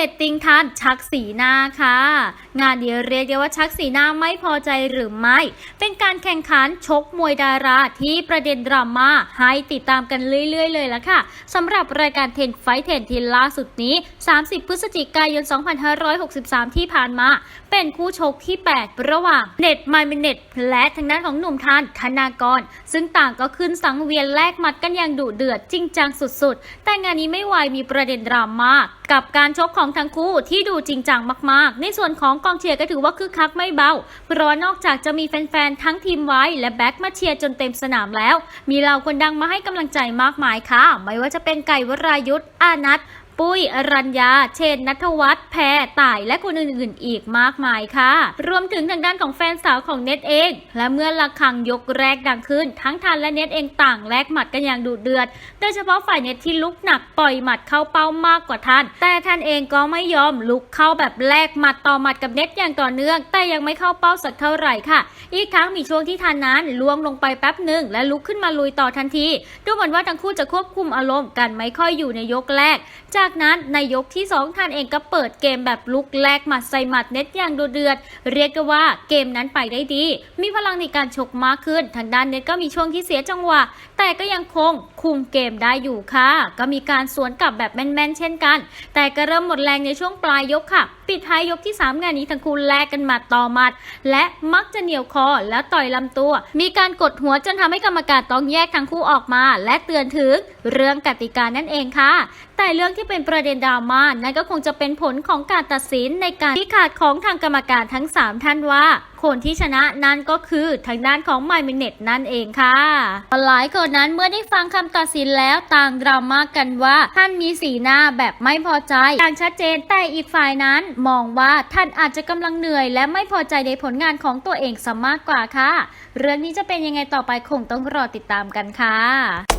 น็ตติ้งท่านชักสีหน้าค่ะงานเดียวเรียกได้ว่าชักสีหน้าไม่พอใจหรือไม่ เป็นการแข่งขันชกมวยดาราที่ประเด็นดราม่าให้ติดตามกันเรื่อย ๆ เลยละค่ะสำหรับรายการเทนไฟเทนที่ล่าสุดนี้ 30 พฤศจิกายน 2563 ที่ผ่านมา เป็นคู่ชกที่ 8 ระหว่างเน็ตไมเมเน็ตและทางด้านของหนุ่มทันธนากร ซึ่งต่างก็ขึ้นสังเวียนแลกหมัดกันอย่างดุเดือดจริงจังสุดๆ แต่งานนี้ไม่ไวมีประเด็นดราม่ากับการชกของทั้งคู่ที่ดูจริงจังมากๆ ในส่วนของกองเชียร์ก็ถือว่าคึกคักไม่เบา เพราะนอกจากจะมีแฟนๆ ทั้งทีมไว้ และแบ็กมาเชียร์จนเต็มสนามแล้ว มีเหล่าคนดังมาให้กำลังใจมากมายค่ะ ไม่ว่าจะเป็นไก่วรายุทธ์อานัท ปุ้ย อรัญญา เชนนัทวัฒน์แพรต่ายและคนอื่นๆ อีกมากมายค่ะ รวมถึงทางด้านของแฟนสาวของเน็ตเอง และเมื่อระฆังยกแรกดังขึ้น ทั้งทันและเน็ตเองต่างแลกหมัดกันอย่างดุเดือด โดยเฉพาะฝ่ายเน็ตที่ลุกหนักปล่อยหมัดเข้าเป้ามากกว่าทันแต่ทันเองก็ไม่ยอมลุกเข้าแบบแลกหมัดต่อหมัดกับเน็ตอย่างต่อเนื่อง แต่ยังไม่เข้าเป้าสักเท่าไหร่ค่ะ อีกครั้งมีช่วงที่ทันนั้นล่วงลงไปแป๊บหนึ่งและลุกขึ้นมาลุยต่อทันที ดูเหมือนว่าทั้งคู่จะควบคุมอารมณ์กันไม่ค่อยอยู่ในยกแรก จากนั้นในยกที่ 2ทันเองก็เปิดเกมแบบลุกแลกหมัดใส่หมัดเน็ตอย่างดุเดือด เรียกได้ว่าเกมนั้นไปได้ดี มีพลังในการชกมากขึ้น ทางด้านเน็ตก็มีช่วงที่เสียจังหวะ แต่ก็ยังคงคุมเกมได้อยู่ค่ะ ก็มีการสวนกลับแบบแม่นๆ เช่นกัน แต่ก็เริ่มหมดแรงในช่วงปลายยกค่ะ ปิดท้ายยกที่ 3 งานนี้ทั้งคู่แลกกันหมัดต่อหมัด และมักจะเหนียวคอแล้วต่อยลำตัว มีการกดหัวจนทำให้กรรมการต้องแยกทั้งคู่ออกมา และเตือนถึงเรื่องกติกานั่นเองค่ะแต่เรื่องที่เป็นประเด็นดราม่านั่นก็คงจะเป็นผลของการตัดสินในการที่ขาดของทางกรรมการทั้ง 3 ท่านว่า คนที่ชนะนั่นก็คือทางด้านของไมมิเน็ตนั่นเองค่ะหลายคนนั้นเมื่อได้ฟังคำตัดสินแล้วต่างดราม่ากันว่าท่านมีสีหน้าแบบไม่พอใจอย่างชัดเจนแต่อีกฝ่ายนั้นมองว่าท่านอาจจะกำลังเหนื่อย และไม่พอใจในผลงานของตัวเองซะมากกว่าค่ะ เรื่องนี้จะเป็นยังไงต่อไปคงต้องรอติดตามกันค่ะ